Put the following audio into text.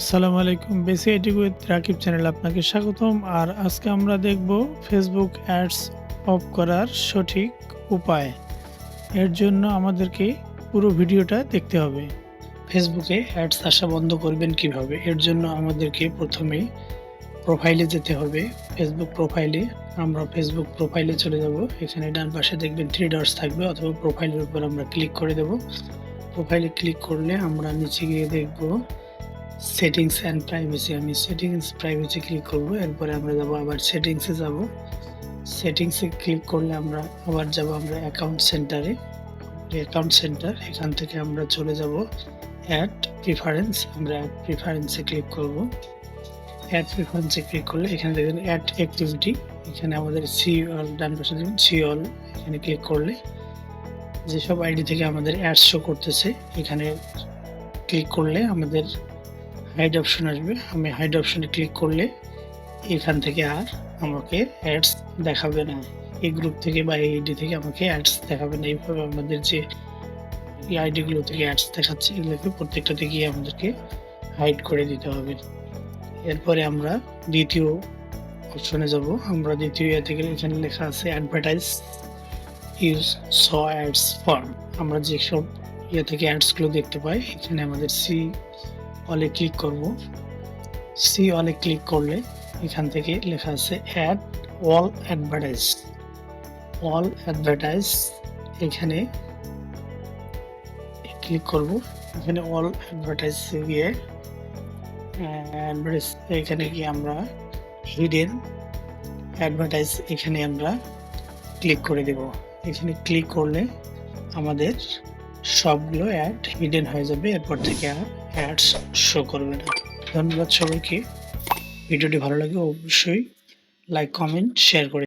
আসসালামু আলাইকুম বেসি আইটি উইথ রাকিব চ্যানেল আপনাকে স্বাগতম। আর আজকে আমরা দেখব ফেসবুক অ্যাডস অফ করার সঠিক উপায়। এর জন্য আমাদেরকে পুরো ভিডিওটা দেখতে হবে। ফেসবুকে অ্যাডস আসা বন্ধ করবেন কীভাবে? এর জন্য আমাদেরকে প্রথমে প্রোফাইলে যেতে হবে। ফেসবুক প্রোফাইলে আমরা ফেসবুক প্রোফাইলে চলে যাব। এখানে ডান পাশে দেখবেন থ্রি ডটস থাকবে অথবা প্রোফাইলের উপর আমরা ক্লিক করে দেব। প্রোফাইলে ক্লিক করলে আমরা নিচে গিয়ে দেখব সেটিংস অ্যান্ড প্রাইভেসি আমি সেটিংস প্রাইভেসি ক্লিক করব, এরপরে আমরা যাব আবার সেটিংসে যাব। সেটিংসে ক্লিক করলে আমরা আবার যাব আমরা অ্যাকাউন্ট সেন্টারে অ্যাকাউন্ট সেন্টার এখান থেকে আমরা চলে যাব। অ্যাড প্রিফারেন্স আমরা অ্যাড প্রিফারেন্সে ক্লিক করব। অ্যাড প্রিফারেন্সে ক্লিক করলে এখানে দেখবেন অ্যাড অ্যাক্টিভিটি এখানে আমাদের সি অল ডান পাশে দেখবেন সি অল এখানে ক্লিক করলে যেসব আইডি থেকে আমাদের অ্যাড শো করতেছে, এখানে ক্লিক করলে আমাদের হাইড অপশন আসবে। আমি হাইড অপশনে ক্লিক করলে এখান থেকে আর আমাকে অ্যাডস দেখাবে না। এই গ্রুপ থেকে বা এই আইডি থেকে আমাকে অ্যাডস দেখাবে না। এইভাবে আমাদের যে এই আইডিগুলো থেকে অ্যাডস দেখাচ্ছে, এগুলোকে প্রত্যেকটাতে গিয়ে আমাদেরকে হাইড করে দিতে হবে। এরপরে আমরা দ্বিতীয় অপশনে যাব। আমরা দ্বিতীয় ইয়ে থেকে এখানে লেখা আছে advertise use saw ads from আমরা যেসব ইয়ে থেকে অ্যাডসগুলো দেখতে পাই, এখানে আমাদের সি অলে ক্লিক করব। সি অলে ক্লিক করলে এখান থেকে লেখা আছে ad all advertise all advertise এখানে ক্লিক করব। এখানে অল অ্যাডভার্টাইজ গিয়ে অ্যাডভার্টাইজ এখানে গিয়ে আমরা হিডেন অ্যাডভার্টাইজ এখানে আমরা ক্লিক করে দেব। এখানে ক্লিক করলে আমাদের সবগুলো অ্যাড হিডেন হয়ে যাবে, এরপর থেকে আর অ্যাডস শো করবে না। ধন্যবাদ সবাইকে। ভিডিওটি ভালো লাগে অবশ্যই লাইক কমেন্ট শেয়ার করে